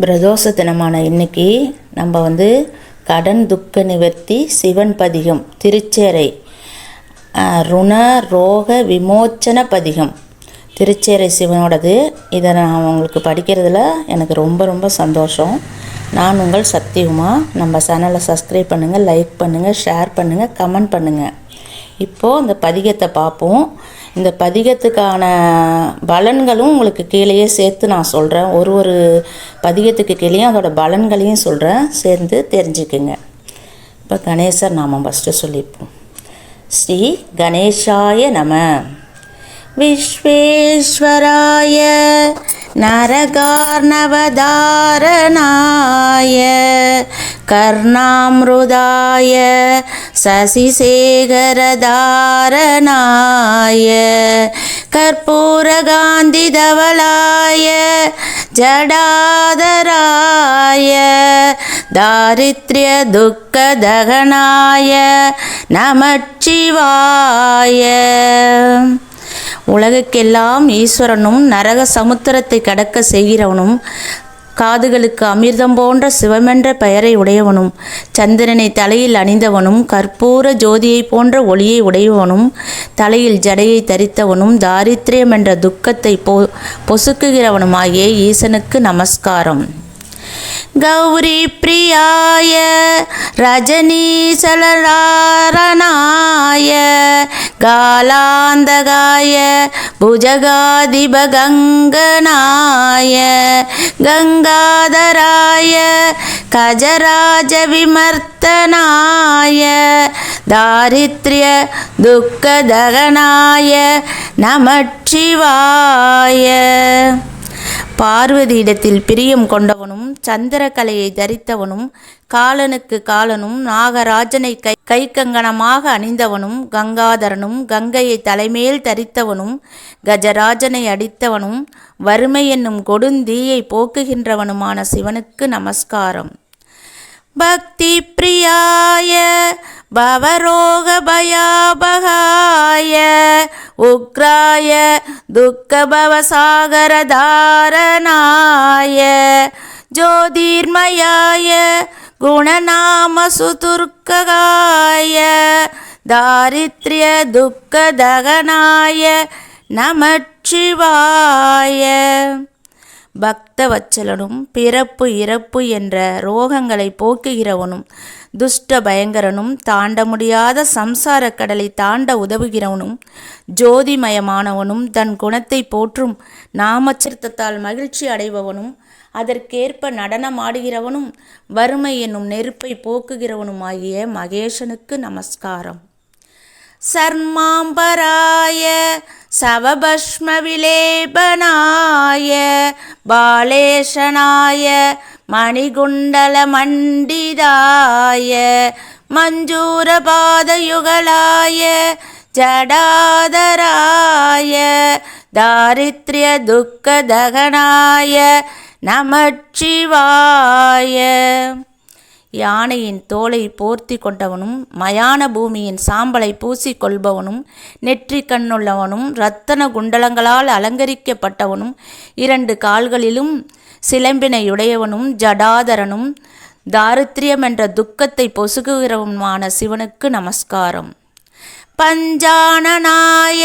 பிரதோஷ தினமான இன்னைக்கு நம்ம வந்து கடன் துக்க நிவர்த்தி சிவன் பதிகம் திருச்சேரை ருண ரோக விமோச்சன பதிகம். திருச்சேரை சிவனோடது. இதை நான் உங்களுக்கு படிக்கிறதுல எனக்கு ரொம்ப ரொம்ப சந்தோஷம். நான் உங்கள் சக்திகுமா. நம்ம சேனலை சப்ஸ்கிரைப் பண்ணுங்கள் லைக் பண்ணுங்கள் ஷேர் பண்ணுங்கள் கமெண்ட் பண்ணுங்கள் இப்போது இந்த பதிகத்தை பார்ப்போம். இந்த பதிகத்துக்கான பலன்களும் உங்களுக்கு கீழேயே சேர்த்து நான் சொல்கிறேன் ஒரு ஒரு பதிகத்துக்கு கீழேயும் அதோட பலன்களையும் சொல்கிறேன் சேர்ந்து தெரிஞ்சுக்குங்க. இப்போ கணேசர் நாமம் ஃபஸ்ட்டு சொல்லிப்போம். ஸ்ரீ கணேஷாய நம. விஸ்வேஸ்வராய நரகார்ணவதாரணாய கர்ணாமிருதாய சசிசேகரதாரணாய கற்பூரகாந்திதவளாய ஜடாதராய தாரித்ரிய துக்கதகனாய நமச்சிவாய. உலகக்கெல்லாம் ஈஸ்வரனும் நரக சமுத்திரத்தை கடக்க செய்கிறவனும் காதுகளுக்கு அமிர்தம் போன்ற சிவமென்ற பெயரை உடையவனும் சந்திரனை தலையில் அணிந்தவனும் கற்பூர ஜோதியைப் போன்ற ஒளியை உடையவனும் தலையில் ஜடையை தரித்தவனும் தாரித்ரியம் என்ற துக்கத்தை பொ பொசுக்குகிறவனுமாகிய ஈசனுக்கு நமஸ்காரம். கௌரி பிரியாய ரஜனீசலராரணாய காலாந்தகாய புஜகாதிபகங்கனாய கங்காதராய கஜராஜ விமர்த்தனாய தாரித்ய துக்கதகனாய நமச்சிவாய பார்வதியிடத்தில் பிரியம் கொண்டவனும் சந்திரகலையை தரித்தவனும் காலனுக்கு காலனும் நாகராஜனை கை கைக்கங்கணமாக அணிந்தவனும் கங்காதரனும் கங்கையை தலைமேல் தரித்தவனும் கஜராஜனை அடித்தவனும் வறுமை என்னும் கொடுந்தீயை போக்குகின்றவனுமான சிவனுக்கு நமஸ்காரம். பக்தி பிரியாய பவரோக பயாபகாய உக்ராய துக்க பவசாகரதாரணாய ஜோதிர்மயாய குணநாம சுதுர்க்ககாய தாரித்ரிய துக்கதகனாய நமச்சிவாய. பக்தவச்சலனும் பிறப்பு இறப்பு என்ற ரோகங்களை போக்குகிறவனும் துஷ்ட பயங்கரனும் தாண்ட முடியாத சம்சார கடலை தாண்ட உதவுகிறவனும் ஜோதிமயமானவனும் தன் குணத்தை போற்றும் நாமச்சிருத்தத்தால் மகிழ்ச்சி அடைபவனும் அதற்கேற்ப நடனமாடுகிறவனும் வறுமை என்னும் நெருப்பை போக்குகிறவனுமாகிய மகேஷனுக்கு நமஸ்காரம். சர்மாம்பராய சவபஷ்ம விலேபனாய பாலேஷனாய மணிகுண்டல மண்டிதாய மஞ்சூரபாதயுகளாய ஜடாதராய தாரித்ரிய துக்கதகனாய நமச்சிவாய. யானையின் தோலை போர்த்தி கொண்டவனும் மயான பூமியின் சாம்பலை பூசிக்கொள்பவனும் நெற்றி கண்ணுள்ளவனும் இரத்தன குண்டலங்களால் அலங்கரிக்கப்பட்டவனும் இரண்டு கால்களிலும் சிலம்பினையுடையவனும் ஜடாதரனும் தாரித்ரியம் என்ற துக்கத்தை பொசுகுகிறவனுமான சிவனுக்கு நமஸ்காரம். பஞ்சானநாய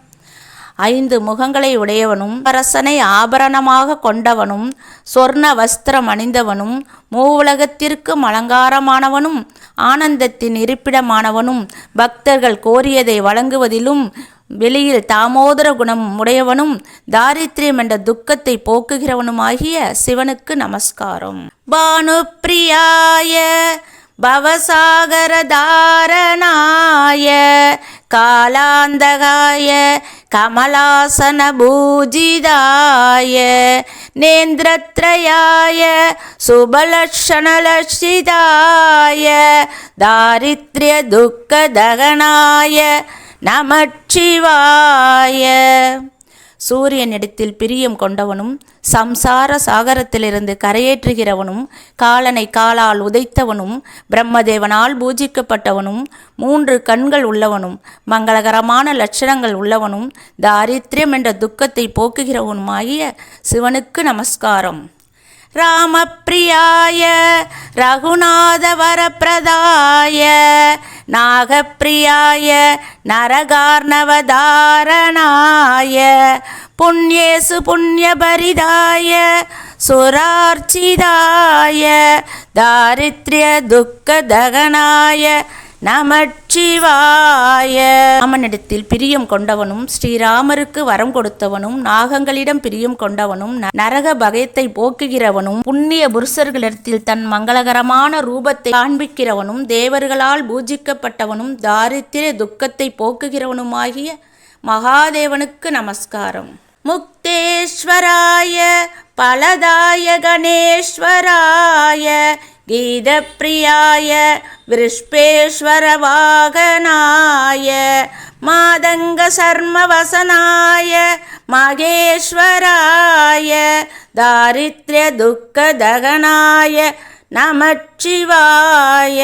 ஐந்து முகங்களை உடையவனும் அரசனை ஆபரணமாக கொண்டவனும் சொர்ண வஸ்திரம் அணிந்தவனும் மூவுலகத்திற்கும் அலங்காரமானவனும் ஆனந்தத்தின் இருப்பிடமானவனும் பக்தர்கள் கோரியதை வழங்குவதிலும் வெளியில் தாமோதர குணம் உடையவனும் தாரித்ரியம் என்ற துக்கத்தை போக்குகிறவனுமாகிய சிவனுக்கு நமஸ்காரம். பானுப்பிரியாய பவசாகரதாரணாய காலாந்தகாய கமலாசன பூஜிதாய நேந்திரத்ரயாய சுபலக்ஷணலட்சிதாய தாரித்ரிய துக்கதகனாய நமச்சிவாய சூரியனிடத்தில் பிரியம் கொண்டவனும் சம்சார சாகரத்திலிருந்து கரையேற்றுகிறவனும் காலனை காலால் உதைத்தவனும் பிரம்மதேவனால் பூஜிக்கப்பட்டவனும் மூன்று கண்கள் உள்ளவனும் மங்களகரமான லட்சணங்கள் உள்ளவனும் தாரித்யம் என்ற துக்கத்தை போக்குகிறவனுமாகிய சிவனுக்கு நமஸ்காரம். ராமப்பிரியாய ரகுநாத வரப்பிரதாய நாகப்பிரியாய நரகார்ணவதாரணாய புண்ணியேசு புண்ணியபரிதாய சுரார்ச்சிதாய தாரித்ய துக்க தகனாய நமச்சிவாய. ராமனிடத்தில் பிரியம் கொண்டவனும் ஸ்ரீராமருக்கு வரம் கொடுத்தவனும் நாகங்களிடம் பிரியம் கொண்டவனும் ந- நரக பயத்தை போக்குகிறவனும் புண்ணிய புருஷர்களிடத்தில் தன் மங்களகரமான ரூபத்தை காண்பிக்கிறவனும் தேவர்களால் பூஜிக்கப்பட்டவனும் தாரித்திர துக்கத்தை போக்குகிறவனுமாகிய மகாதேவனுக்கு நமஸ்காரம். முக்தேஸ்வராய பலதாய கணேஸ்வராய கீதப்பிரியாய விருஷ்பேஸ்வரவாகனாய மாதங்க சர்மவசனாய மகேஸ்வராய தாரித்ய துக்க தகனாய நமச்சிவாய.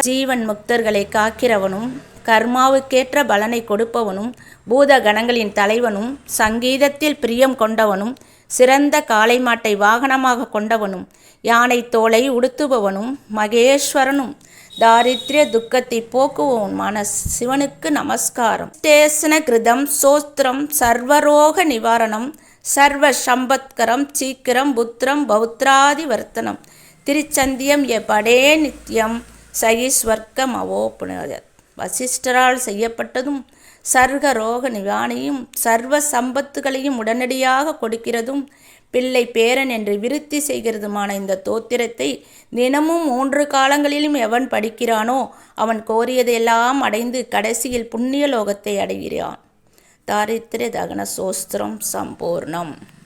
ஜீவன் முக்தர்களை காக்கிறவனும் கர்மாவுக்கேற்ற பலனை கொடுப்பவனும் பூத கணங்களின் தலைவனும் சங்கீதத்தில் பிரியம் கொண்டவனும் சிறந்த காளை மாட்டை வாகனமாக கொண்டவனும் யானை தோலை உடுத்துபவனும் மகேஸ்வரனும் தாரித்ய துக்கத்தை போக்குவோனுமான சிவனுக்கு நமஸ்காரம். ஸ்டேசன கிருதம் சோஸ்திரம் சர்வரோக நிவாரணம் சர்வ சம்பத்கரம் சீக்கிரம் புத்திரம் பௌத்ராதி வர்த்தனம். திருச்சந்தியம் எ படே நித்யம் சகிஸ்வர்க்கம் அவோப்புனத வசிஷ்டரால் செய்யப்பட்டதும் சர்வ ரோக நிவானையும் சர்வ சம்பத்துகளையும் உடனடியாக கொடுக்கிறதும் பிள்ளை பேரன் என்று விருத்தி செய்கிறதுமான இந்த தோத்திரத்தை தினமும் மூன்று காலங்களிலும் எவன் படிக்கிறானோ அவன் கோரியதையெல்லாம் அடைந்து கடைசியில் புண்ணிய லோகத்தை அடைகிறான். தாரித்திர தகன சோஸ்திரம் சம்பூர்ணம்.